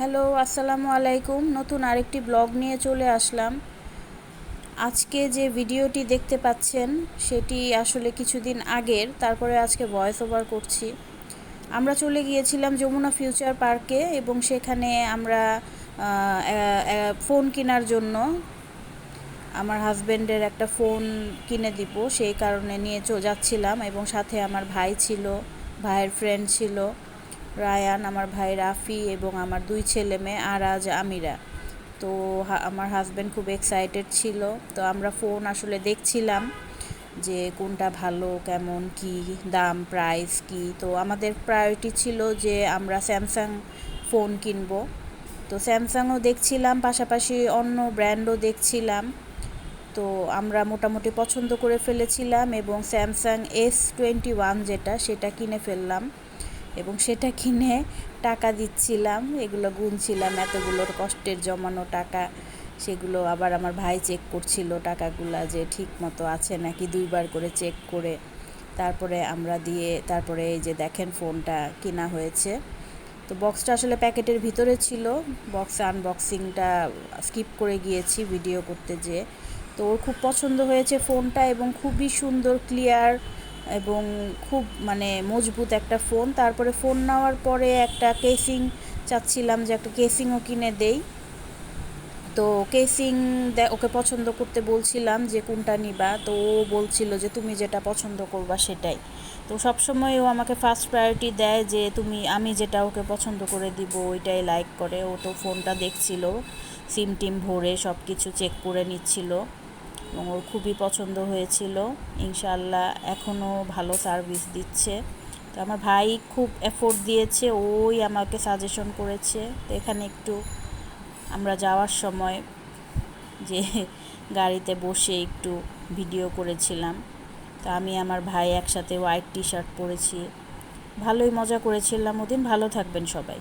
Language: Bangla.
হ্যালো, আসসালামু আলাইকুম। নতুন আরেকটি ব্লগ নিয়ে চলে আসলাম। আজকে যে ভিডিওটি দেখতে পাচ্ছেন, সেটি আসলে কিছুদিন আগের, তারপরে আজকে ভয়েস ওভার করছি। আমরা চলে গিয়েছিলাম যমুনা ফিউচার পার্কে এবং সেখানে আমরা ফোন কেনার জন্য আমার হাজব্যান্ডের একটা ফোন কিনে দিব। সেই কারণে নিয়ে যাচ্ছিলাম এবং সাথে আমার ভাই ছিল, ভাইয়ের ফ্রেন্ড ছিল। রায়ান, আমার ভাই রাফি এবং আমার দুই ছেলে মেয়ে আর আজ আমিরা। তো আমার হাজব্যান্ড খুব এক্সাইটেড ছিল। তো আমরা ফোন আসলে দেখছিলাম যে কোনটা ভালো, কেমন, কি দাম প্রাইস কি। তো আমাদের প্রায়োরিটি ছিল যে আমরা স্যামসাং ফোন কিনব। তো স্যামসাংও দেখছিলাম, পাশাপাশি অন্য ব্র্যান্ডও দেখছিলাম। তো আমরা মোটামুটি পছন্দ করে ফেলেছিলাম এবং স্যামসাং এস টোয়েন্টি ওয়ান যেটা, সেটা কিনে ফেললাম। এবং সেটা কিনে টাকা দিচ্ছিলাম, এগুলো গুনছিলাম এতগুলোর কষ্টের জমানো টাকা। সেগুলো আবার আমার ভাই চেক করছিল টাকাগুলা যে ঠিক মতো আছে নাকি, দুইবার করে চেক করে। তারপরে আমরা দিয়ে, তারপরে এই যে দেখেন ফোনটা কেনা হয়েছে। তো বক্সটা আসলে প্যাকেটের ভিতরে ছিল। বক্স আনবক্সিংটা স্কিপ করে গিয়েছি ভিডিও করতে যেয়ে। তো ওর খুব পছন্দ হয়েছে ফোনটা এবং খুবই সুন্দর ক্লিয়ার এবং খুব মানে মজবুত একটা ফোন। তারপরে ফোন নেওয়ার পরে একটা কেসিং চাচ্ছিলাম যে একটা কেসিংও কিনে দেই। তো কেসিং ওকে পছন্দ করতে বলছিলাম যে কোনটা নিবা? তো ও বলছিল যে তুমি যেটা পছন্দ করবা সেটাই। তো সবসময় ও আমাকে ফার্স্ট প্রায়োরিটি দেয় যে তুমি, আমি যেটা ওকে পছন্দ করে দিব ওইটাই লাইক করে। ও তো ফোনটা দেখছিল, সিম টিম ভরে সব কিছু চেক করে নিচ্ছিল। এবং ওর খুবই পছন্দ হয়েছিল। ইনশাল্লাহ এখনও ভালো সার্ভিস দিচ্ছে। তো আমার ভাই খুব এফোর্ট দিয়েছে, ওই আমাকে সাজেশন করেছে তো এখানে একটু আমরা যাওয়ার সময় যে গাড়িতে বসে একটু ভিডিও করেছিলাম। তো আমি আমার ভাই একসাথে হোয়াইট টি শার্ট পরেছি। ভালোই মজা করেছিলাম। ওদিন ভালো থাকবেন সবাই।